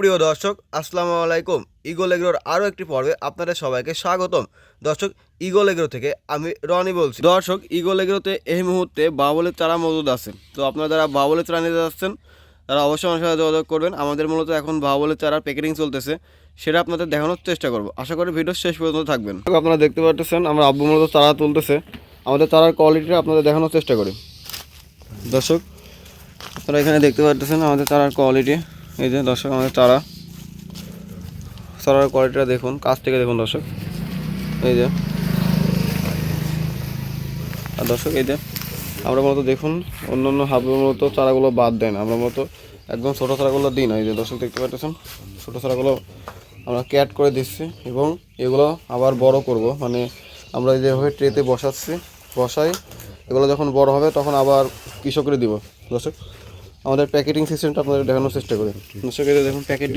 সুপ্রিয় দর্শক, আসসালামু আলাইকুম। ইগল এগ্রোর আরও একটি পর্বে আপনাদের সবাইকে স্বাগতম। দর্শক, ইগল এগ্রো থেকে আমি রনি বলছি। দর্শক, ইগল এগ্রোতে এই মুহূর্তে বাবলের চারা মজুদ আছে। তো আপনারা যারা বাবলের চারা নিতে যাচ্ছেন, তারা অবশ্যই আমার সাথে যোগাযোগ করবেন। আমাদের মূলত এখন বাবলের চারার প্যাকেটিং চলতেছে, সেটা আপনাদের দেখানোর চেষ্টা করব। আশা করি ভিডিও শেষ পর্যন্ত থাকবেন। আপনারা দেখতে পাচ্ছেন আমরা আব্বু মূলত চারা তুলতেছে। আমাদের চারার কোয়ালিটিটা আপনাদের দেখানোর চেষ্টা করি। দর্শক, আপনারা এখানে দেখতে পাচ্ছেন আমাদের চারার কোয়ালিটি এই যে দর্শক, আমাদের চারা। চারার কোয়ালিটিটা দেখুন, কাছ থেকে দেখুন দর্শক। এই যে। আর দর্শক, এই যে, আমরা মূলত দেখুন অন্য অন্য হাবের মতো চারাগুলো বাদ দেন। আমরা মূলত একদম ছোটো চারাগুলো দিই না। এই যে দর্শক, দেখতে পাচ্ছেন? ছোটো চারাগুলো আমরা ক্যাট করে দিচ্ছি এবং এগুলো আবার বড় করব। মানে আমরা যেভাবে ট্রেতে বসাচ্ছি, বসাই, এগুলো যখন বড় হবে তখন আবার কৃষকরে দিব। দর্শক আমাদের প্যাকেটিং সিস্টেমটা আপনাদের দেখানোর চেষ্টা করি। দর্শক এই দেখুন প্যাকেট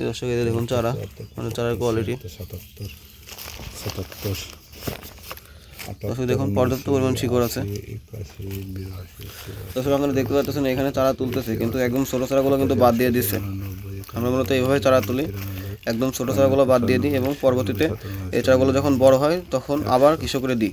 এই দর্শক এই যে দেখুন চারা। মানে চারার কোয়ালিটি সাতাত্তর সাতাত্তর দর্শক দেখুন পর্যাপ্ত পরিমাণ শিকড় আছে। দর্শক আপনারা দেখতে পাচ্ছেন এখানে চারা তুলতেছে কিন্তু একদম ছোটো চারাগুলো কিন্তু বাদ দিয়ে দিচ্ছে। আমরা মূলত এইভাবে চারা তুলি। একদম ছোটো চারাগুলো বাদ দিয়ে দিই এবং পরবর্তীতে এই চারাগুলো যখন বড় হয় তখন আবার কৃষকরে দিই।